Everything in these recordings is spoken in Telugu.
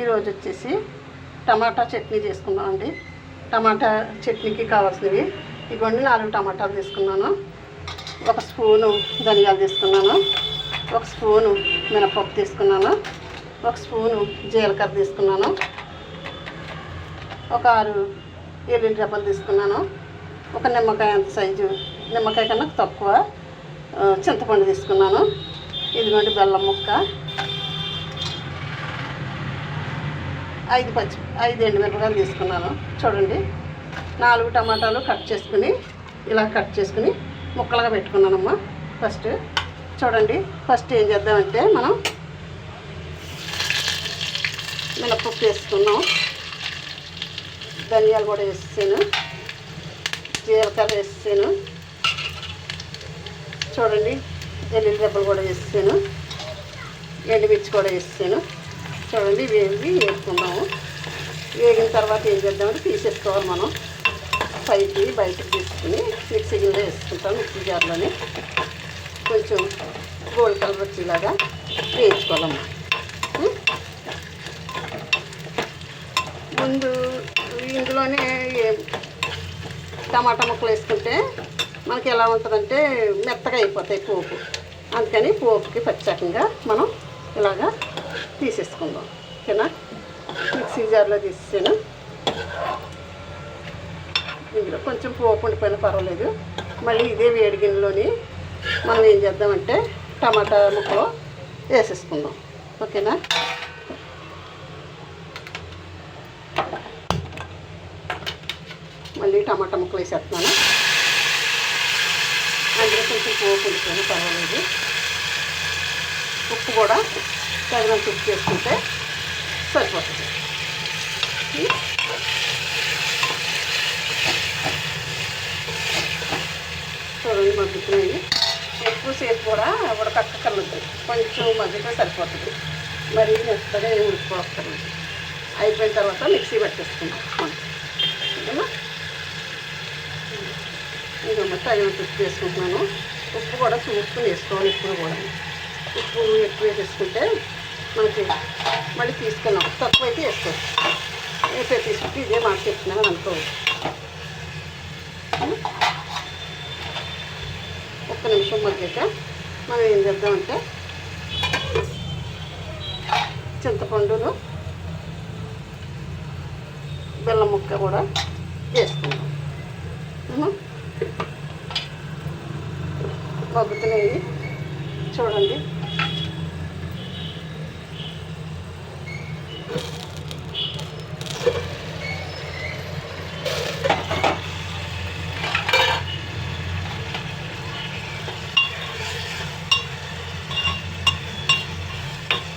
ఈరోజు వచ్చేసి టమాటా చట్నీ చేసుకున్నామండి టమాటా చట్నీకి కావాల్సినవి. ఇవ్వండి నాలుగు టమాటాలు తీసుకున్నాను. ఒక స్పూను ధనియాలు తీసుకున్నాను. ఒక స్పూను మినపప్పు తీసుకున్నాను. ఒక స్పూను జీలకర్ర తీసుకున్నాను. ఒక ఆరు ఎల్లుల్లి రెబ్బలు తీసుకున్నాను. ఒక నిమ్మకాయ అంత సైజు. నిమ్మకాయ కన్నా తక్కువ చింతపండు తీసుకున్నాను. ఇదిగోండి బెల్లం ముక్క. ఐదు పచ్చి ఐదు ఎండుమిరపకాయలు తీసుకున్నాను. చూడండి. నాలుగు టమాటాలు కట్ చేసుకుని ఇలా కట్ చేసుకుని ముక్కలుగా పెట్టుకున్నానమ్మా. ఫస్ట్ చూడండి. ఫస్ట్ ఏం చేద్దామంటే మనం మినపప్పు వేసుకున్నాం. ధనియాలు కూడా వేసాను జీలకర్ర వేసాను చూడండి. ఎల్లుల్లి దెబ్బలు కూడా వేసాను ఎండుమిర్చి కూడా వేసాను చూడండి వేగి వేసుకుందాము. వేగిన తర్వాత ఏం చేద్దామంటే తీసేసుకోవాలి మనం. పైకి బయటకు తీసుకుని మిక్సీ గిన్నె వేసుకుంటాం మిక్సీ జార్లోనే. కొంచెం గోల్డ్ కలర్ వచ్చేలాగా వేయించుకోవాలమ్మా. ముందు ఇందులోనే టమాటా ముక్కలు వేసుకుంటే మనకి ఎలా ఉంటుందంటే మెత్తగా అయిపోతాయి పోపు. అందుకని పోపుకి ప్రత్యేకంగా మనం ఇలాగా తీసేసుకుందాం. ఓకేనా? మిక్సీ జార్లో తీసేసాను? ఇందులో కొంచెం పోపు ఉండిపోయినా పర్వాలేదు. మళ్ళీ ఇదే వేడి గిన్నెలోని మనం ఏం చేద్దామంటే టమాటా ముక్కలు వేసేసుకుందాం. ఓకేనా? మళ్ళీ టమాటా ముక్కలు వేసేస్తున్నాను. అందులో కొంచెం పోపు ఉండిపోయినా పర్వాలేదు. ఉప్పు కూడా తగినంత ఉప్పు చేసుకుంటే సరిపోతుంది. చూడండి మగ్గుతున్నాయి ఎక్కువసేపు కూడా ఉడకక్కర్లేదు కొంచెం మగ్గితే సరిపోతుంది. మరి మెత్తగా ఏమి ఉడికిపోతుంది అయిపోయిన తర్వాత మిక్సీ పట్టేసుకుందాం. ఓకేనా? ఇదమ్మా తగినంత ఉప్పు వేసుకుంటున్నాను ఉప్పు కూడా చూసుకుని వేసుకోవాలి ఇప్పుడు కూడా. ఉప్పు ఎక్కువ వేసుకుంటే మనకి మళ్ళీ తీసుకున్నాం తక్కువ అయితే వేసుకోవచ్చు వేసే తీసుకుంటే ఇదే మాట చెప్తున్నాను అనుకోవచ్చు ఒక్క నిమిషం మగ్గాక మనం ఏం చేద్దామంటే చింతపండును బెల్లం ముక్క కూడా వేసుకుందాం. ఉహు. మగ్గుతున్నాయి. చూడండి.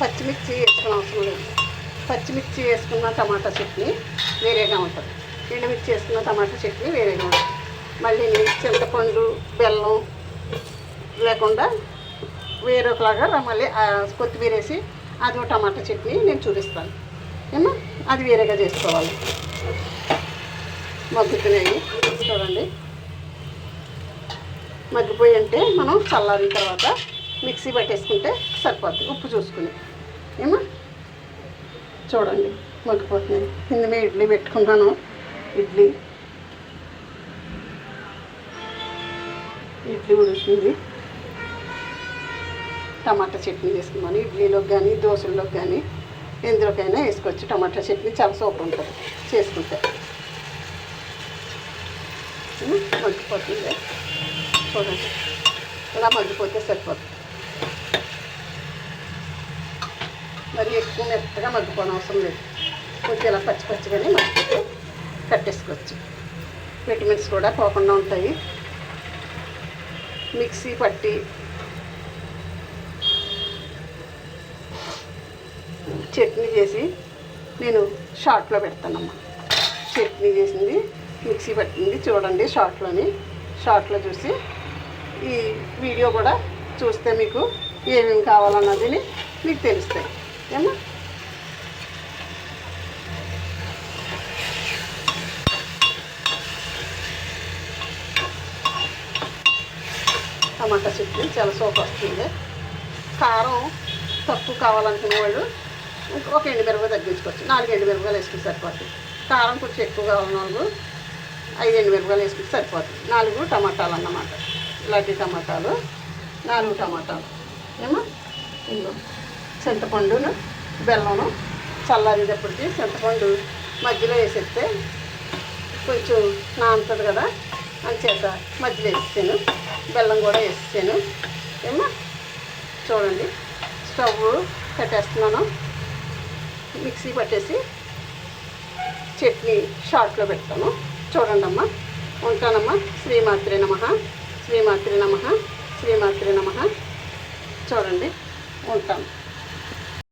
పచ్చిమిర్చి వేసుకున్న అవసరం లేదు. పచ్చిమిర్చి వేసుకున్న టమాటా చట్నీ వేరేగా ఉంటుంది. ఎండుమిర్చి వేసుకున్న టమాటా చట్నీ వేరేగా ఉంటుంది. మళ్ళీ చింతపండు బెల్లం లేకుండా వేరొకలాగా మళ్ళీ కొత్తిమీర వేసి అది ఒక టమాటా చట్నీ నేను చూపిస్తాను. ఏమో అది వేరేగా చేసుకోవాలి. మగ్గుతున్నాయి. చూడండి. మగ్గిపోయి అంటే మనం చల్లారిన తర్వాత మిక్సీ పట్టేసుకుంటే సరిపోతుంది ఉప్పు చూసుకుని. ఏమో? చూడండి మగ్గిపోతున్నాయి. కింద మీద ఇడ్లీ పెట్టుకున్నాను ఇడ్లీ. ఇడ్లీ ఉడుకుతుంది టమాటా చట్నీ చేసుకున్నాను ఇడ్లీలోకి కానీ దోశల్లోకి కానీ ఎందులోకైనా వేసుకోవచ్చు. టమాటా చట్నీ చాలా సూపర్ ఉంటుంది. చేసుకుంటే. మగ్గిపోతుంది. చూడండి. ఇలా మగ్గిపోతే సరిపోతుంది. మరి ఎక్కువ మెత్తగా మగ్గిపోవడం అవసరం లేదు. కొంచెం ఇలా పచ్చి పచ్చిగానే మగ్గిపోతే కట్టేసుకోవచ్చు. విటమిన్స్ కూడా పోకుండా ఉంటాయి. మిక్సీ పట్టి చట్నీ చేసి నేను షార్ట్లో పెడతానమ్మా. చట్నీ చేసింది మిక్సీ పట్టింది చూడండి షార్ట్లోని. షార్ట్లో చూసి ఈ వీడియో కూడా చూస్తే మీకు ఏమేమి కావాలన్నది మీకు తెలుస్తాయి. ఏమో టమాటా చట్నీ చాలా సూపర్ వస్తుంది. కారం తక్కువ కావాలనుకునే వాళ్ళు ఇంక- ఒక ఎండు మిరపకాయ తగ్గించుకోవచ్చు. నాలుగు ఎండు మిరపకాయలు వేసుకుని సరిపోతుంది కారం కొంచెం ఎక్కువ కావాలన్న వాళ్ళు ఐదు ఎండు మిరపకాయలు వేసుకుంటే సరిపోతుంది నాలుగు టమాటాలు అన్నమాట. ఇలాంటి టమాటాలు నాలుగు టమాటాలు. ఏమో ఇందులో చింతపండును బెల్లము చల్లారేటప్పటికి చింతపండు మధ్యలో వేసేస్తే కొంచెం నానుతుంది కదా అంచేత మధ్యలో వేసేసాను బెల్లం కూడా వేసేసాను. ఏమో చూడండి స్టవ్ కట్టేస్తున్నాను మిక్సీ పట్టేసి చట్నీ షార్ట్లో పెడతాను. చూడండి అమ్మా ఉంటానమ్మా. శ్రీమాత్రి నమ శ్రీమాత్రి నమ శ్రీమాత్రి నమ. చూడండి ఉంటాను.